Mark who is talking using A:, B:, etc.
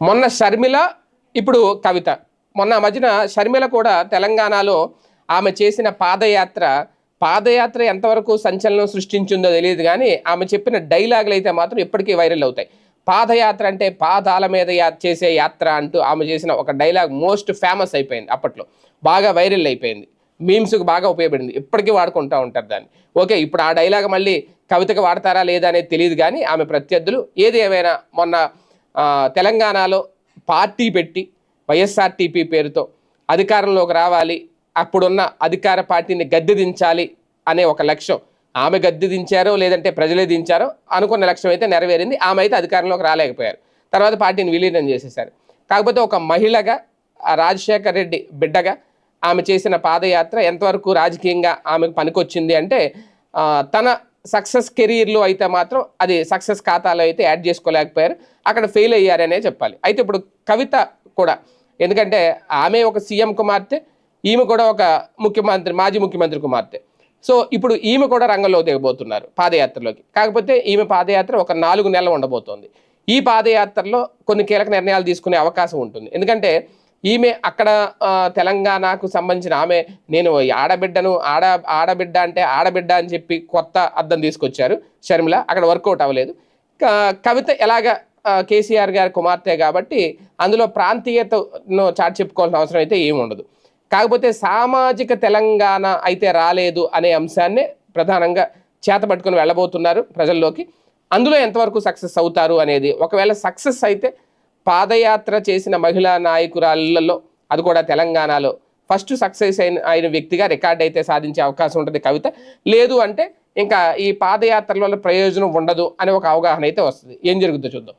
A: మొన్న షర్మిల ఇప్పుడు కవిత. మొన్న మధ్యన షర్మిల కూడా తెలంగాణలో ఆమె చేసిన పాదయాత్ర పాదయాత్ర ఎంతవరకు సంచలనం సృష్టించిందో తెలియదు కానీ ఆమె చెప్పిన డైలాగులు అయితే మాత్రం ఇప్పటికీ వైరల్ అవుతాయి. పాదయాత్ర అంటే పాదాల మీద యా చేసే యాత్ర అంటూ ఆమె చేసిన ఒక డైలాగ్ మోస్ట్ ఫేమస్ అయిపోయింది అప్పట్లో. బాగా వైరల్ అయిపోయింది. మీమ్స్కి బాగా ఉపయోగపడింది. ఇప్పటికీ వాడుకుంటూ ఉంటారు దాన్ని. ఓకే ఇప్పుడు ఆ డైలాగ్ మళ్ళీ కవితకు వాడతారా లేదా అనేది తెలియదు కానీ ఆమె ప్రత్యర్థులు ఏది ఏమైనా మొన్న తెలంగాణలో పార్టీ పెట్టి వైఎస్ఆర్టీపీ పేరుతో అధికారంలోకి రావాలి అప్పుడున్న అధికార పార్టీని గద్దె దించాలి అనే ఒక లక్ష్యం. ఆమె గద్దె దించారో లేదంటే ప్రజలే దించారో అనుకున్న లక్ష్యం అయితే నెరవేరింది. ఆమె అయితే అధికారంలోకి రాలేకపోయారు. తర్వాత పార్టీని విలీనం చేసేశారు. కాకపోతే ఒక మహిళగా రాజశేఖర్ రెడ్డి బిడ్డగా ఆమె చేసిన పాదయాత్ర ఎంతవరకు రాజకీయంగా ఆమెకు పనికొచ్చింది అంటే తన సక్సెస్ కెరీర్లో అయితే మాత్రం అది సక్సెస్ ఖాతాలో అయితే యాడ్ చేసుకోలేకపోయారు. అక్కడ ఫెయిల్ అయ్యారనే చెప్పాలి. అయితే ఇప్పుడు కవిత కూడా ఎందుకంటే ఆమె ఒక సీఎం కుమార్తె ఈమె కూడా ఒక ముఖ్యమంత్రి మాజీ ముఖ్యమంత్రి కుమార్తె. సో ఇప్పుడు ఈమె కూడా రంగంలో దిగబోతున్నారు పాదయాత్రలోకి. కాకపోతే ఈమె పాదయాత్ర ఒక నాలుగు నెలలు ఉండబోతోంది. ఈ పాదయాత్రలో కొన్ని కీలక నిర్ణయాలు తీసుకునే అవకాశం ఉంటుంది. ఎందుకంటే ఈమె అక్కడ తెలంగాణకు సంబంధించిన ఆమె నేను ఈ ఆడబిడ్డను ఆడ ఆడబిడ్డ అంటే ఆడబిడ్డ అని చెప్పి కొత్త అర్థం తీసుకొచ్చారు షర్మిల. అక్కడ వర్కౌట్ అవ్వలేదు. కవిత ఎలాగ కేసీఆర్ గారి కుమార్తె కాబట్టి అందులో ప్రాంతీయతను చాటి చెప్పుకోవాల్సిన అవసరం అయితే ఏమి ఉండదు. కాకపోతే సామాజిక తెలంగాణ అయితే రాలేదు అనే అంశాన్ని ప్రధానంగా చేతపట్టుకుని వెళ్ళబోతున్నారు ప్రజల్లోకి. అందులో ఎంతవరకు సక్సెస్ అవుతారు అనేది ఒకవేళ సక్సెస్ అయితే పాదయాత్ర చేసిన మహిళా నాయకురాళ్ళలో అది కూడా తెలంగాణలో ఫస్ట్ సక్సెస్ అయిన అయిన వ్యక్తిగా రికార్డ్ అయితే సాధించే అవకాశం ఉంటుంది కవిత. లేదు అంటే ఇంకా ఈ పాదయాత్రల వల్ల ప్రయోజనం ఉండదు అనే ఒక అవగాహన అయితే వస్తుంది. ఏం జరుగుతుందో చూద్దాం.